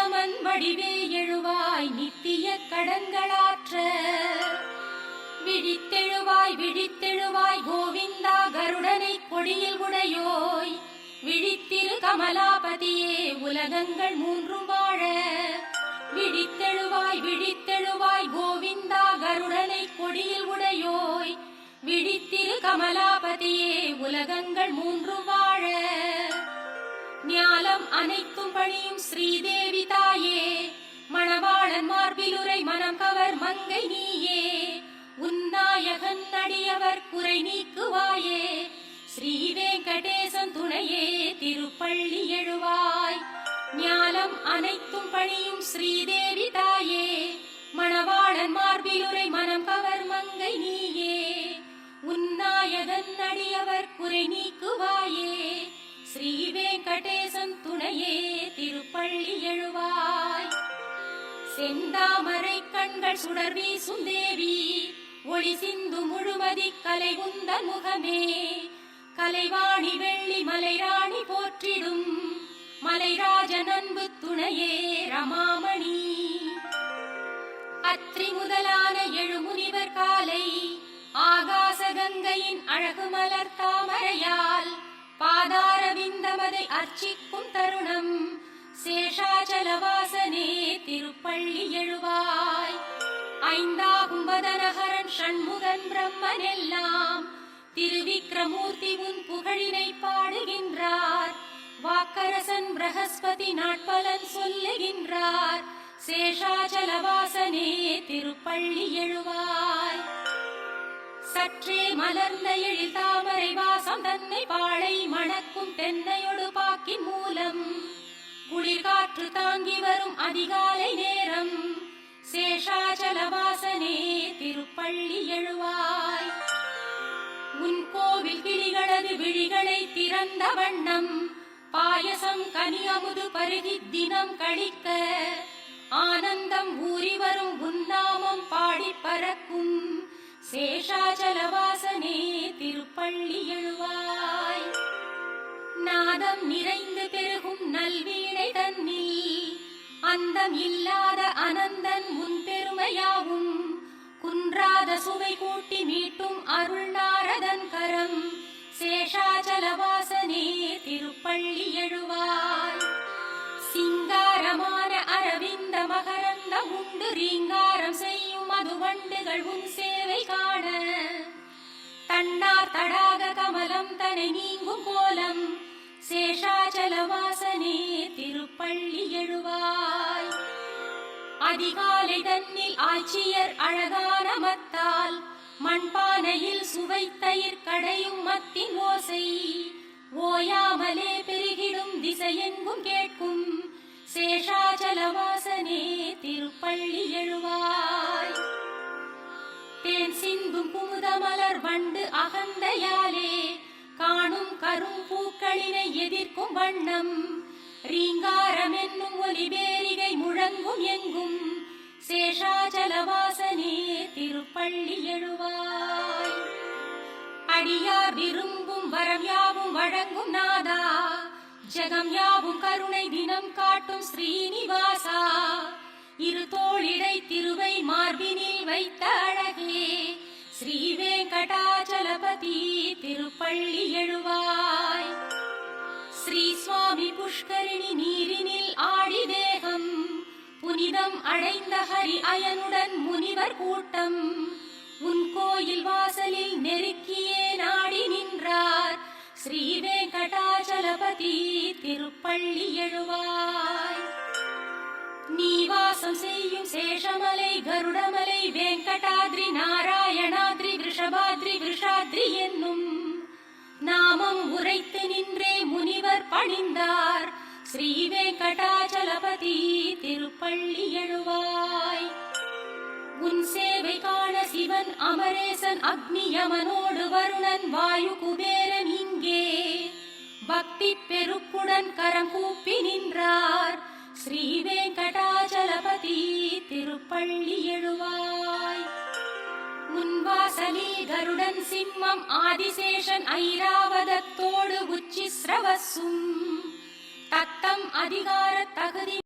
உத்தமன் வடிவே எழுவாய் நித்திய கடங்களாற்ற விழித்தெழுவாய் விழித்தெழுவாய் கோவிந்தா கருடனை கொடியில் உடையோய். விழித்திரு கமலாபதியே உலகங்கள் மூன்றும் வாழ. விழித்தெழுவாய் விழித்தெழுவாய் கோவிந்தா கருடனை கொடியில் உடையோய். விழித்திரு கமலாபதியே உலகங்கள் மூன்றும் வாழ. அனைத்தும் பணியும் ஸ்ரீதேவி தாயே. மணவாளன் மார்பிலுரை மனம் கவர் மங்கை நீயே. உன்னாயகன் அடியவர் குறை நீக்குவாயே. ஸ்ரீ வெங்கடேசன் துணையே திருப்பள்ளி எழுவாய். ஞானம் அனைத்தும் பணியும் ஸ்ரீதேவி தாயே. மணவாளன் மார்பிலுரை மனம் கவர் மங்கை வெங்கடேசன் துணையே திருப்பள்ளி எழுவாய். செந்தாமரை கண்கள் சுடர் வீசும் தேவி ஒளி சிந்து முழுமதி கலை உந்த முகமே. கலைவாணி வெள்ளி மலைராணி போற்றிடும் மலைராஜன் அன்பு துணையே ரமாமணி. அத்ரி முதலான எழுமுனிவர் காலை ஆகாச கங்கையின் அழகு மலர் தாமரையால் பாதார விந்தமதை அர்ச்சிக்கும் தருணம். சேஷாச்சலவாசனே திருப்பள்ளி எழுவாய். ஐந்தாகும் வதனகரன் ஷண்முகன் பிரம்மன் எல்லாம் திருவிக்ரமூர்த்தி உன் புகழினை பாடுகின்றார். வாக்கரசன் பிரகஸ்பதி நாட்பலன் சொல்லுகின்றார். சேஷாச்சலவாசனே திருப்பள்ளி எழுவாய். சற்றே மலர்ந்த எழில் தாமரை வாசம் தன்னை பாழை மணக்கும் தென்னையொடு பாக்கின் மூலம். குளிர்காற்று தாங்கி வரும் அதிகாலை நேரம். சேஷாச்சலவாசனே திருப்பள்ளி எழுவாய். உன் கோவில் கிளிகளது விழிகளை திறந்த வண்ணம். பாயசம் கனியமுது பருகி தினம் கழிக்க. ஆனந்தம் ஊறி வரும் உன்னாமம் பாடி பறக்கும். சேஷாச்சலவாசனே திருப்பள்ளி எழுவாய். நாதம் நிறைந்து பெருகும் நல்வீணை தன்னில் அந்தம் இல்லாத அனந்தன் முன் பெருமையாகும். குன்றாத சுவை கூட்டி மீட்டும் அருள் நாரதன் கரம். சேஷாச்சலவாசனே திருப்பள்ளி எழுவாய். சிங்காரமான அரவிந்த மகரந்த உண்டு ரீங்காரம் செய்ய செய்யும் மதுவண்டுகள் உன் சேவை காண. தன்னார் தடாக கமலம் தனை நீங்கும் கோலம். சேஷாச்சலவாசனே திருப்பள்ளி எழுவாய். அதிகாலை தன்னில் ஆட்சியர் அழகான மத்தால். மண்பானையில் சுவைத்தயிர் கடையும் மத்தின் ஓசை. ஓயாமலே பெருகிடும் திசையெங்கும் கேட்கும். சேஷாச்சலவாசனே திருப்பள்ளி எழுவாய். தேன் சிந்தும் குமுதமலர் வண்டு அகந்தையாலே காணும் கரும் பூக்களினை எதிர்க்கும் வண்ணம். ரீங்காரம் என்னும் ஒலிபேரிகை முழங்கும் எங்கும். சேஷாச்சலவாசனே திருப்பள்ளி எழுவாய். அடியார் விரும்பும் வரம் யாவும் வழங்கும் நாதா. ஜெகம் யாவும் கருணை தினம் காட்டும் ஸ்ரீனிவாசா. இரு தோளிடை திருவை மார்பினில் வைத்த அழகே. ஸ்ரீ வெங்கடாச்சலபதி திருப்பள்ளி எழுவாய். ஸ்ரீ சுவாமி புஷ்கரிணி நீரினில் ஆடி தேகம் புனிதம் அடைந்த ஹரி அயனுடன் முனிவர் கூட்டம். உன் கோயில் வாசலில் நெருக்கியே நாடி நின்றார். ஸ்ரீ வெங்கடாச்சலபதி திருப்பள்ளி எழுவார் நீ வாசம் செய்யும் சேஷமலை கருடமலை வெங்கடாத்ரி நாராயணாத்ரி விஷபாத்ரி விஷாத்ரி என்னும் நாமம் உரைத்து நின்றே முனிவர் பணிந்தார். ஸ்ரீ வெங்கடாச்சலபதி திருப்பள்ளி எழுவாய். உன் சேவை காண சிவன் அமரேசன் அக்னி யமனோடு வருணன் வாயு குபேரன் இங்கே. பக்தி பெருக்குடன் கரம் கூப்பி நின்றார். ஸ்ரீ வெங்கடாச்சலபதி திருப்பள்ளி எழுவாய். உன்வாசலில் கருடன் சிம்மம் ஆதிசேஷன் ஐராவதத்தோடு உச்சி சிரவசும் தத்தம் அதிகார தகுதி